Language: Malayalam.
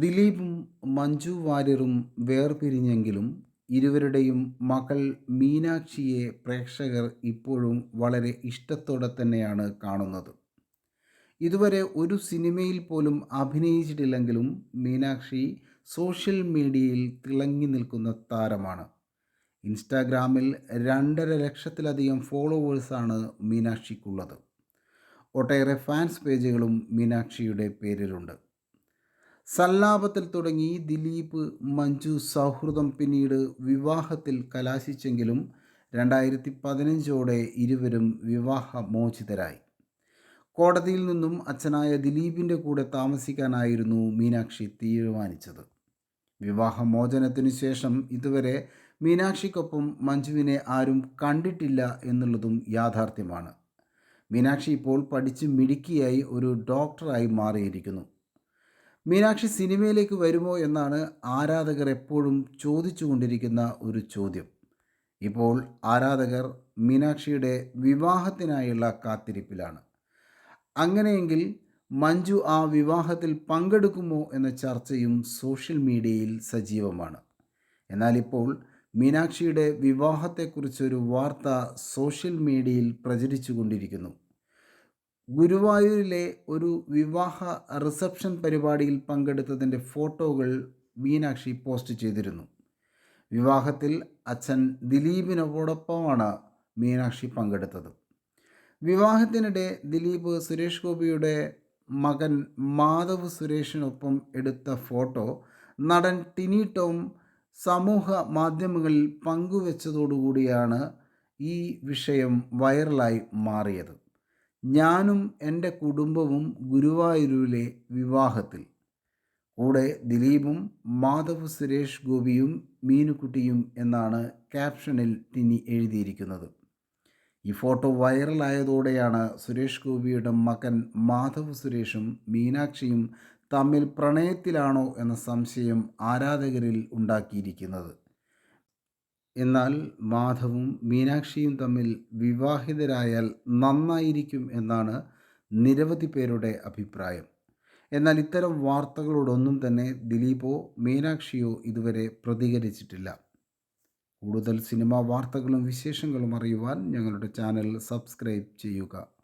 ദിലീപും മഞ്ജു വാര്യറും വേർപിരിഞ്ഞെങ്കിലും ഇരുവരുടെയും മകൾ മീനാക്ഷിയെ പ്രേക്ഷകർ ഇപ്പോഴും വളരെ ഇഷ്ടത്തോടെ തന്നെയാണ് കാണുന്നത്. ഇതുവരെ ഒരു സിനിമയിൽ പോലും അഭിനയിച്ചിട്ടില്ലെങ്കിലും മീനാക്ഷി സോഷ്യൽ മീഡിയയിൽ തിളങ്ങി നിൽക്കുന്ന താരമാണ്. ഇൻസ്റ്റാഗ്രാമിൽ രണ്ടര ലക്ഷത്തിലധികം ഫോളോവേഴ്സാണ് മീനാക്ഷിക്കുള്ളത്. ഒട്ടേറെ ഫാൻസ് പേജുകളും മീനാക്ഷിയുടെ പേരിലുണ്ട്. സല്ലാപത്തിൽ തുടങ്ങി ദിലീപ് മഞ്ജു സൗഹൃദം പിന്നീട് വിവാഹത്തിൽ കലാശിച്ചെങ്കിലും രണ്ടായിരത്തി പതിനഞ്ചോടെ ഇരുവരും വിവാഹമോചിതരായി. കോടതിയിൽ നിന്നും അച്ഛനായ ദിലീപിന്റെ കൂടെ താമസിക്കാനായിരുന്നു മീനാക്ഷി തീരുമാനിച്ചത്. വിവാഹമോചനത്തിനു ശേഷം ഇതുവരെ മീനാക്ഷിക്കൊപ്പം മഞ്ജുവിനെ ആരും കണ്ടിട്ടില്ല എന്നുള്ളതും യാഥാർത്ഥ്യമാണ്. മീനാക്ഷി ഇപ്പോൾ പഠിച്ച് മിടുക്കിയായി ഒരു ഡോക്ടറായി മാറിയിരിക്കുന്നു. മീനാക്ഷി സിനിമയിലേക്ക് വരുമോ എന്നാണ് ആരാധകർ എപ്പോഴും ചോദിച്ചുകൊണ്ടിരിക്കുന്ന ഒരു ചോദ്യം. ഇപ്പോൾ ആരാധകർ മീനാക്ഷിയുടെ വിവാഹത്തിനായുള്ള കാത്തിരിപ്പിലാണ്. അങ്ങനെയെങ്കിൽ മഞ്ജു ആ വിവാഹത്തിൽ പങ്കെടുക്കുമോ എന്ന ചർച്ചയും സോഷ്യൽ മീഡിയയിൽ സജീവമാണ്. എന്നാൽ ഇപ്പോൾ മീനാക്ഷിയുടെ വിവാഹത്തെക്കുറിച്ചൊരു വാർത്ത സോഷ്യൽ മീഡിയയിൽ പ്രചരിച്ചു കൊണ്ടിരിക്കുന്നു ഗുരുവായൂരിലെ ഒരു വിവാഹ റിസപ്ഷൻ പരിപാടിയിൽ പങ്കെടുത്തതിന്റെ ഫോട്ടോകൾ മീനാക്ഷി പോസ്റ്റ് ചെയ്തിരുന്നു. വിവാഹത്തിൽ അച്ഛൻ ദിലീപിനോടൊപ്പമാണ് മീനാക്ഷി പങ്കെടുത്തത്. വിവാഹത്തിനിടെ ദിലീപ് സുരേഷ് ഗോപിയുടെ മകൻ മാധവ് സുരേഷിനൊപ്പം എടുത്ത ഫോട്ടോ നടൻ ടിനി ടോം സമൂഹ മാധ്യമങ്ങളിൽ പങ്കുവച്ചതോടുകൂടിയാണ് ഈ വിഷയം വൈറലായി മാറിയത്. ഞാനും എന്റെ കുടുംബവും ഗുരുവായൂരിലെ വിവാഹത്തിൽ. കൂടെ ദിലീപും മാധവ് സുരേഷ് ഗോപിയും മീനുക്കുട്ടിയും എന്നാണ് ക്യാപ്ഷനിൽ ടിനി എഴുതിയിരിക്കുന്നത്. ഈ ഫോട്ടോ വൈറലായതോടെയാണ് സുരേഷ് ഗോപിയുടെ മകൻ മാധവ് സുരേഷും മീനാക്ഷിയും തമ്മിൽ പ്രണയത്തിലാണോ എന്ന സംശയം ആരാധകരിൽ ഉണ്ടാക്കിയിരിക്കുന്നത്. എന്നാൽ മാധവും മീനാക്ഷിയും തമ്മിൽ വിവാഹിതരായാൽ നന്നായിരിക്കും എന്നാണ് നിരവധി പേരുടെ അഭിപ്രായം. എന്നാൽ ഇത്തരം വാർത്തകളോടൊന്നും തന്നെ ദിലീപോ മീനാക്ഷിയോ ഇതുവരെ പ്രതികരിച്ചിട്ടില്ല. കൂടുതൽ സിനിമാ വാർത്തകളും വിശേഷങ്ങളും അറിയുവാൻ ഞങ്ങളുടെ ചാനൽ സബ്സ്ക്രൈബ് ചെയ്യുക.